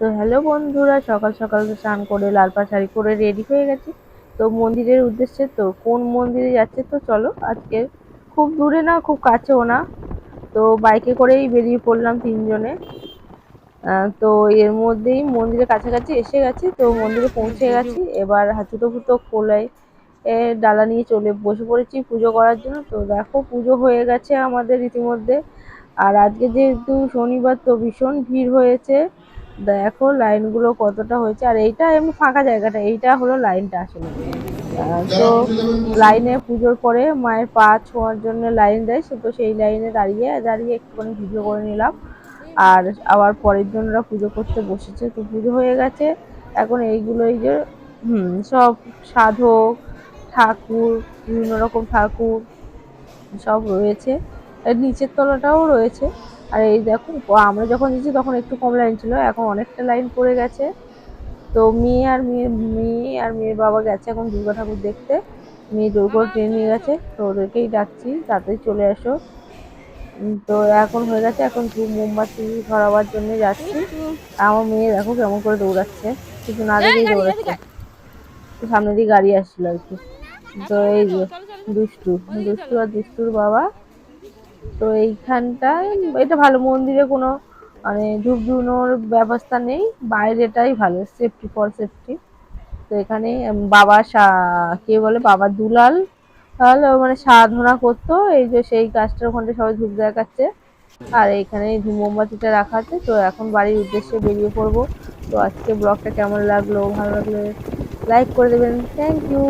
তো হ্যালো বন্ধুরা, সকাল সকাল স্নান করে লাল পা শাড়ি পরে রেডি হয়ে গেছি। তো মন্দিরের উদ্দেশ্যে তো কোন মন্দিরে যাচ্ছে তো চলো, আজকে খুব দূরে না, খুব কাছেও না। তো বাইকে করেই বেরিয়ে পড়লাম তিনজনে। তো এর মধ্যেই মন্দিরের কাছাকাছি এসে গেছি, তো মন্দিরে পৌঁছে গেছি। এবার হাতুতো ফুতো খোলায় ডালা নিয়ে চলে বসে পড়েছি পুজো করার জন্য। তো দেখো পুজো হয়ে গেছে আমাদের ইতিমধ্যে। আর আজকে যেহেতু শনিবার তো ভীষণ ভিড় হয়েছে দেখো লাইনগুলো কতটা হয়েছে। আর এইটা এমনি ফাঁকা জায়গাটা, এইটা হলো লাইনটা আসলে। তো লাইনে পুজোর পরে মায়ের পা ছোঁয়ার জন্য লাইন দেয়, সে তো সেই লাইনে দাঁড়িয়ে দাঁড়িয়ে একটুখানি ভিডিও করে নিলাম। আর আবার পরের জনরা পুজো করতে বসেছে, তো পুজো হয়ে গেছে। এখন এইগুলো এই যে সব সাধক, ঠাকুর, বিভিন্ন রকম ঠাকুর সব রয়েছে। নিচের তলাটাও রয়েছে। আর এই দেখো আমরা যখন দিচ্ছি তখন একটু কম লাইন ছিল, এখন অনেকটা লাইন পড়ে গেছে। তো মেয়ে আর মেয়ে মেয়ে আর মেয়ের বাবা গেছে এখন দুর্গা ঠাকুর দেখতে। মেয়ে জোর করে ট্রেন নিয়ে গেছে, তো ওদেরকেই ডাকছি, তাড়াতাড়ি চলে আসো তো এখন হয়ে গেছে, এখন মোমবাতি ধরাবার জন্য যাচ্ছি। আমার মেয়ে দেখো কেমন করে দৌড়াচ্ছে, কিছু না দেখেই দৌড়াচ্ছে। সামনে দিয়ে গাড়ি আসছিল আর কি। তো এই যে, দুষ্টু দুষ্টু আর দুষ্টুর বাবা তো এইখানটায় এটা ভালো, মন্দিরে কোনো মানে ধূপ ধুনোর ব্যবস্থা নেই, বাইরেটাই ভালো সেফটি ফর সেফটি তো এখানে বাবা কে বলে? বাবা দুলাল মানে সাধনা করতো, এই যে সেই কাজটার ওখানটা সবাই ধূপ দেখাচ্ছে। আর এখানে মোমবাতিটা রাখা আছে, তো এখন বাড়ির উদ্দেশ্যে বেরিয়ে পড়ব। তো আজকে ব্লগটা কেমন লাগল? ভালো লাগলে লাইক করে দেবেন। Thank you